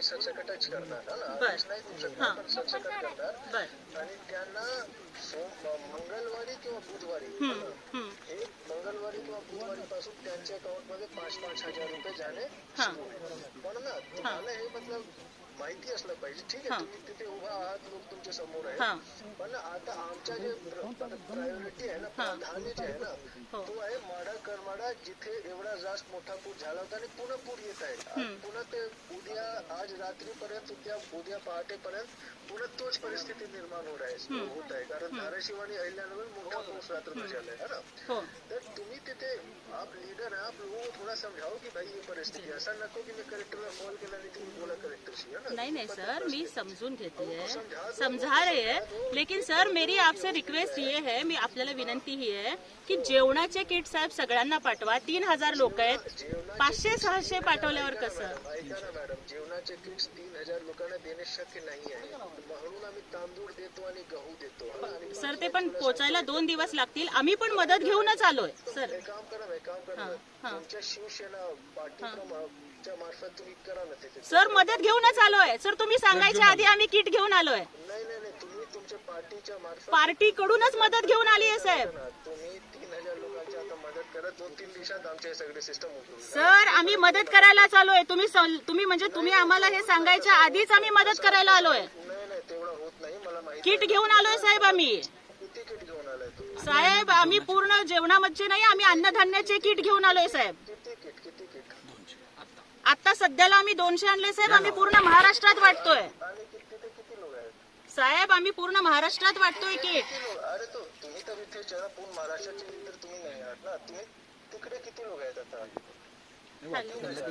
आम्ही सरसकटच करणार हा ना बर. आदेश नाही देऊ शकणार. पण सरसकट करणार बर आणि त्यांना सोम मंगळवारी किंवा बुधवारी हम्म, हम्म. हे मंगळवारी किंवा बुधवारी पासून त्यांच्या अकाउंटमध्ये पाच पाच हजार रुपये जाणे हा. सुरू होईल. पण ना तुम्हाला हे मतलब माहिती असलं पाहिजे ठीक हा. आहे तुम्ही तिथे उभा आहात लोक तुमच्यासमोर हा. आहे पण आता आमच्या जे प्रायोरिटी आहे ना हा. प्राधान्य जे आहे ना हो. तो आहे माडा करमाडा जिथे एवढा जास्त मोठा पूर झाला होता आणि पुन्हा पूर येत आहे. पुन्हा ते उद्या आज रात्रीपर्यंत उद्या उद्या पहाटेपर्यंत पुन्हा तोच परिस्थिती निर्माण होत आहे होत आहे कारण धाराशिव आणि अहिल्यानगर मोठा पाऊस रात्र झालाय है ना हो तर तुम्ही तिथे आप लीडर है आप लोगों को थोड़ा समझाओ की भाई ये परिस्थिती है. असं नको की मी कलेक्टरला कॉल केला आणि तुम्ही बोला कलेक्टरशी है ना नहीं नहीं सर मैं समझून घेते है। समझा रहे हैं। लेकिन सर मेरी आपसे रिक्वेस्ट ये है मी आपल्याला विनंती ही आहे की जेवणाचे किट साहेब सगळ्यांना पाठवा. तीन हजार लोक आहेत. पाचशे सहाशे पाठवल्यावर कसं? मॅडम जेवणाचे किट्स तीन हजार लोकांना देणे शक्य नाही आहे म्हणून आम्ही तांदूळ देतो आणि गहू देतो? आणि सर ते पण पोचायला दोन दिवस लागतील. आम्ही पण मदत घेऊनच आलोय. सर काम करा काम करा. हा. हा. तुमच्या शिवसेना पार्टीच्या मार्फत तुम्ही करा ना तिथे सर मदत घेऊनच आलोय. सर तुम्ही सांगायच्या आधी आम्ही किट घेऊन आलोय. नाही नाही नाही तुम्ही तुमच्या पार्टीच्या मार्फत पार्टी कडूनच मदत घेऊन आली आहे साहेब. ना. तुम्ही तीन हजार लोकांची आता मदत करा दोन तीन दिवसात आमचे हे सगळे सिस्टम उठून सर आम्ही मदत करायला आलोय तुम्ही सं- तुम्ही म्हणजे तुम्ही आम्हाला हे सांगायच्या आधीच आम्ही मदत करायला आलोय. नाही नाही तेवढं होत नाही मला माहिती किट घेऊन आलोय साहेब आम्ही. किती किट घेऊन आलाय तुम्ही? साहेब आम्ही पूर्ण जेवणामध्ये नाही आम्ही अन्नधान्याचे किट घेऊन आलोय साहेब. आता सध्याला आम्ही दोनशे आणले साहेब आम्ही पूर्ण महाराष्ट्रात वाटतोय. साहेब आम्ही पूर्ण महाराष्ट्रात वाटतोय लोक अरे तो तुम्ही तर इथे जरा पूर्ण महाराष्ट्राचे तर तुम्ही नाही आहात ना? तुम्ही तिकडे किती लोक आहेत आता?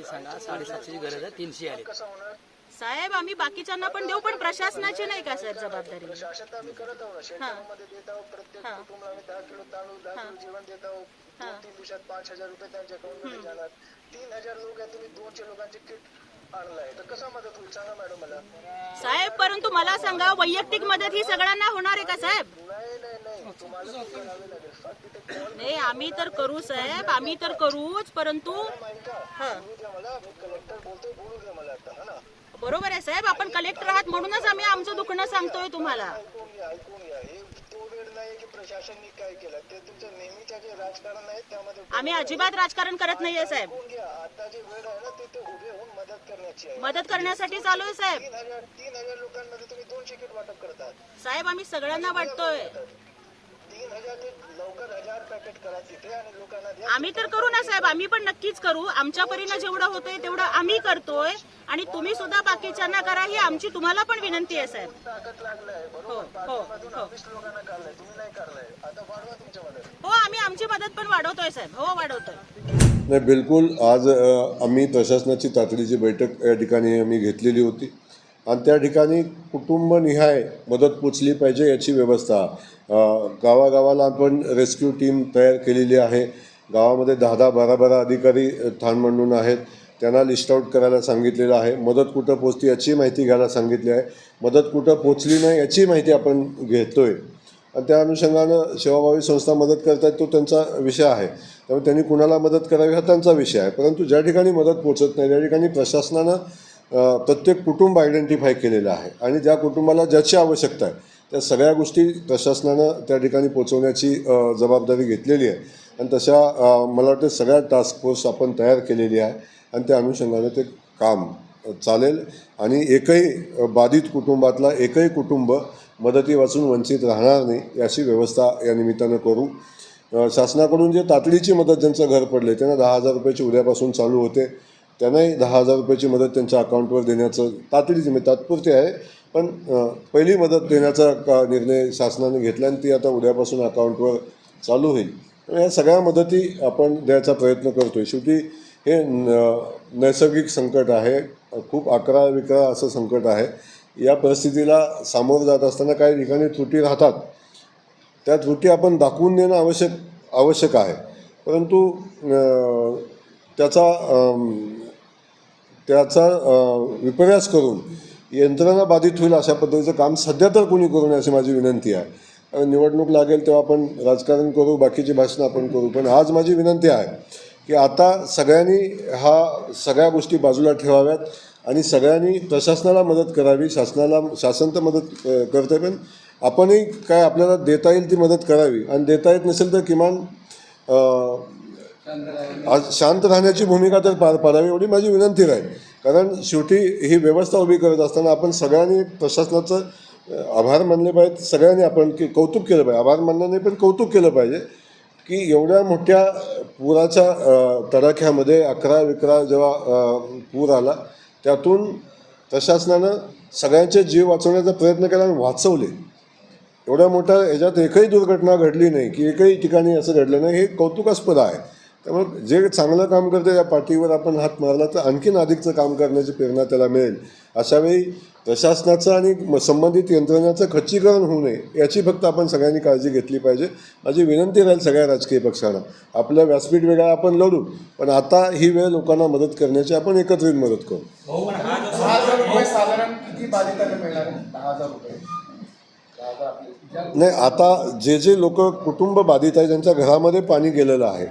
सांगा साडेसातशेची गरज आहे तीनशे आले कसं होणार? साहेब आम्ही बाकीच्यांना पण देऊ पण प्रशासनाची नाही का साहेब जबाबदारी? प्रशासन तर आम्ही करत आहोत शेतकऱ्यांमध्ये देत आहोत प्रत्येक हा. कुटुंबाला आम्ही दहा किलो तांदूळ दहा किलो जेवण देत आहोत. दोन तीन दिवसात पाच हजार रुपये त्यांच्या अकाउंटमध्ये जाणार. तीन हजार लोक आहेत तुम्ही दोनशे लोकांचे किट आणलाय. तर कसा मदत होईल? सांगा मॅडम मला. साहेब परंतु मला सांगा वैयक्तिक मदत ही सगळ्यांना होणार आहे का साहेब? नाही नाही नाही. तुम्हाला ते करावे लागेल. फक्त तिथे कॉल नाही आम्ही तर करू साहेब. आम्ही तर करूच परंतु ऐका हा. बोलू द्या मला. मी कलेक्टर बोलतोय बोलू द्या मला आता हा ना? बरोबर आहे साहेब आपण कलेक्टर आहात म्हणूनच आम्ही आमचं दुखणं सांगतोय तुम्हाला. ऐकून ऐकून तो वेळ नाही की काय केलं ते जे राजकारण आहे त्यामध्ये आम्ही अजिबात राजकारण करत नाहीये साहेब. आता जे वेळ तिथे उभे मदत करण्याची मदत करण्यासाठी चालू आहे साहेब. तीन हजार तीन हजार लोकांमध्ये तुम्ही दोनशे किट वाटप करतात साहेब आम्ही सगळ्यांना वाटतोय. आम्ही तर करू ना साहेब आम्ही पण नक्कीच करू. आमच्या परीनं जेवढं होतंय तेवढं आम्ही करतोय. आणि तुम्ही सुद्धा बाकीच्यांना करा ही आमची तुम्हाला पण विनंती आहे साहेब. हो बरोबर? हो हो. हो आम्ही आमची मदत पण वाढवतोय साहेब. हो वाढवतोय. नाही बिलकुल. आज अ, आम्ही प्रशासनाची तातडीची बैठक या ठिकाणी आम्ही घेतलेली होती. आणि त्या ठिकाणी कुटुंबनिहाय मदत पोचली पाहिजे याची व्यवस्था. गावागावाला आपण रेस्क्यू टीम तयार केलेली आहे. गावामध्ये दहा दहा बारा बारा अधिकारी ठाण मांडून आहेत. त्यांना लिस्ट आऊट करायला सांगितलेलं आहे. मदत कुठं पोचते याची माहिती घ्यायला सांगितली आहे. मदत कुठं पोचली नाही याची माहिती आपण घेतो आहे आणि त्या अनुषंगानं सेवाभावी संस्था मदत करतात तो त्यांचा विषय आहे. त्यामुळे त्यांनी कुणाला मदत करावी हा त्यांचा विषय आहे. परंतु ज्या ठिकाणी मदत पोचत नाही त्या ठिकाणी प्रशासनानं प्रत्येक कुटुंब आयडेंटिफाय केलेलं आहे. आणि ज्या कुटुंबाला ज्याची आवश्यकता आहे त्या सगळ्या गोष्टी प्रशासनानं त्या ठिकाणी पोचवण्याची जबाबदारी घेतलेली आहे. आणि तशा मला वाटतं सगळ्या टास्क फोर्स आपण तयार केलेली आहे. आणि त्या अनुषंगानं ते काम चालेल. आणि एकही बाधित कुटुंबातला एकही कुटुंब मदती वाचून वंचित राहणार नाही याची व्यवस्था या निमित्तानं करू. शासनाकडून जे तातडीची मदत ज्यांचं घर पडले त्यांना दहा हजार रुपयाची उद्यापासून चालू होते. त्यांनाही दहा हजार रुपयाची मदत त्यांच्या अकाउंटवर देण्याचं तातडीची म्हणजे तात्पुरती आहे. पण पहिली मदत देण्याचा का निर्णय शासनाने घेतला आणि ती आता उद्यापासून अकाउंटवर चालू होईल. या सगळ्या मदती आपण द्यायचा प्रयत्न करतोय. शेवटी हे न- नैसर्गिक संकट आहे. खूप अकरा विकरा असं संकट आहे. या परिस्थितीला सामोरं जात असताना काही ठिकाणी त्रुटी राहतात. त्या त्रुटी आपण दाखवून देणं आवश्यक आवश्यक आहे. परंतु त्याचा त्याचा विपर्यास करून यंत्रणा बाधित होईल अशा पद्धतीचं काम सध्या तर कोणी करू नये अशी माझी विनंती आहे. निवडणूक लागेल तेव्हा आपण राजकारण करू बाकीची भाषणं आपण करू. पण आज माझी विनंती आहे की आता सगळ्यांनी हा सगळ्या गोष्टी बाजूला ठेवाव्यात आणि सगळ्यांनी प्रशासनाला मदत करावी शासनाला शासन तर मदत करते पण आपणही काय आपल्याला देता येईल ती मदत करावी. आणि देता येत नसेल तर किमान आज शांत राहण्याची भूमिका तर पार पाडावी एवढी माझी विनंती राहील. कारण शेवटी ही व्यवस्था उभी करत असताना आपण सगळ्यांनी प्रशासनाचं आभार मानले पाहिजेत. सगळ्यांनी आपण की कौतुक केलं पाहिजे. आभार मानल्याने पण कौतुक केलं पाहिजे की एवढ्या मोठ्या पुराच्या तडाख्यामध्ये अकरा विकरा जेव्हा पूर आला त्यातून प्रशासनानं सगळ्यांचे जीव वाचवण्याचा प्रयत्न केला आणि वाचवले. एवढ्या मोठ्या ह्याच्यात एकही दुर्घटना घडली नाही की एकही ठिकाणी असं घडलं नाही हे कौतुकास्पद आहे. त्यामुळे जे चांगलं काम करते त्या पाठीवर आपण हात मारला तर आणखीन अधिकचं काम करण्याची प्रेरणा त्याला मिळेल. अशावेळी प्रशासनाचं आणि म- संबंधित यंत्रणाचं खच्चीकरण होऊ नये याची फक्त आपण सगळ्यांनी काळजी घेतली पाहिजे. माझी विनंती राहील सगळ्या राजकीय पक्षांना. आपलं व्यासपीठ वेगळा आपण लढू. पण आता ही वेळ लोकांना मदत करण्याची आपण एकत्रित मदत करू. आपले नाही आता जे जे लोक कुटुंब बाधित आहे त्यांच्या घरामध्ये पाणी गेलेलं आहे